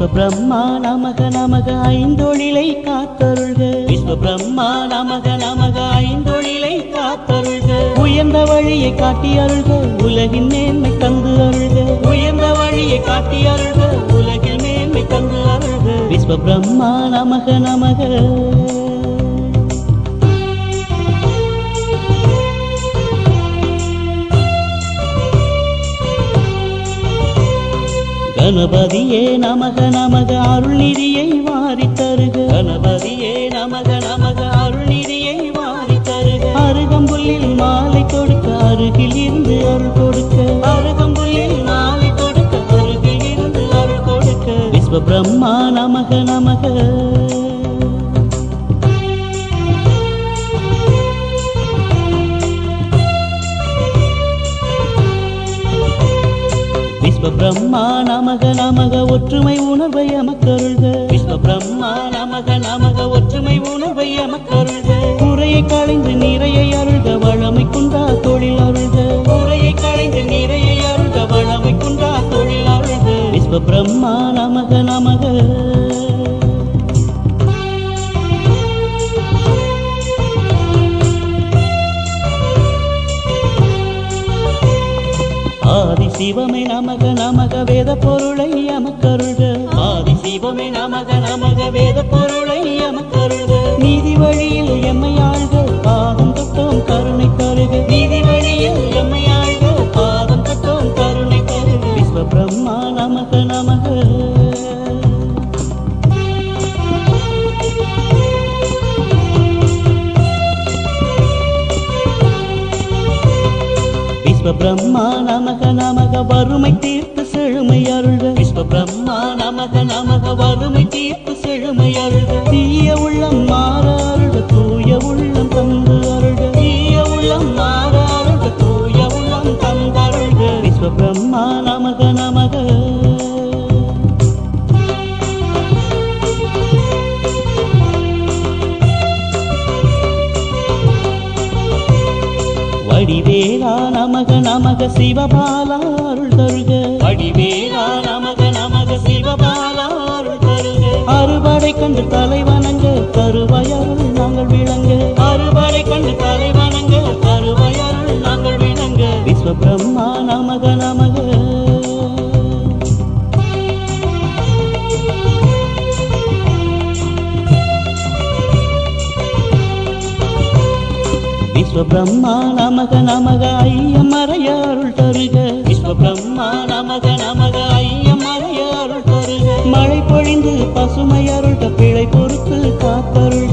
விஸ்வ பிரம்மா நமக நமக ஐந்தொழிலை காத்தருள்க. விஸ்வ பிரம்மா நமக நமக ஐந்தொழிலை காத்தருள்க. உயர்ந்த வழியை காட்டி அருள்க உலகின் மேன்மை தந்து அருள்க. உயர்ந்த வழியை காட்டி அருள்க உலகின் மேன்மை தந்து அருள்க. விஸ்வ பிரம்மா நமக நமக கணபதியே நமக நமக அருள்நிதியை வாரி தருக கணபதியே நமக நமக அருள்நிதியை வாரி தருக அருகம்புல்லில் மாலை கொடுக்க அருகில் இருந்து அருள் கொடுக்க. அருகம்புல்லில் மாலை கொடுக்க அருகில் இருந்து அருள் கொடுக்க. விஸ்வ பிரம்மா நமக நமக. விஸ்வ பிரம்மா நமக நமக ஒற்றுமை உணர்வை அமக்கருள்க விஸ்வ பிரம்மா நமக நமக ஒற்றுமை உணர்வை அமக்கருள்க குறையை களைந்து நிறையை அருள்க வளமை குன்றா தொழில் அருள்க. குறையை களைந்து நிறையை அருள்க வளமை குன்றா தொழில் அருள்க. விஸ்வ பிரம்மா நமக ஆதி சிவமே நமக நமக வேத பொருளை அமக்கருள்க ஆதி சிவமே நமக நமக வேத பொருளை அமக்கருள்க நீதி வழியில் எம்மை ஆழ்க பாதம் தொட்டோம் கருணை தருக. நீதி வழியில் எம்மை ஆழ்க பாதம் தொட்டோம் கருணை தருக. விஸ்வ பிரம்மா நமக நமக விஸ்வ பிரம்மா நமக நமக வறுமை தீர்த்து செழுமை அருள்க. விஸ்வ பிரம்மா நமக நமக வறுமை தீர்த்து செழுமை அருள்க. வடிவேலா நமக நமக சிவபாலா அருள் தருக. வடிவேலா நமக நமக சிவபாலா அருள் தருக. அறுபடை கண்டு தலைவணங்க விஸ்வ பிரம்மா நமக நமக ஐயமறைய அருள் தருக. விஸ்வ பிரம்மா நமக நமக ஐயமறைய அருள் தருக. மழை பொழிந்து பசுமை அருள்க பிழை பொறுத்து காப்பருள்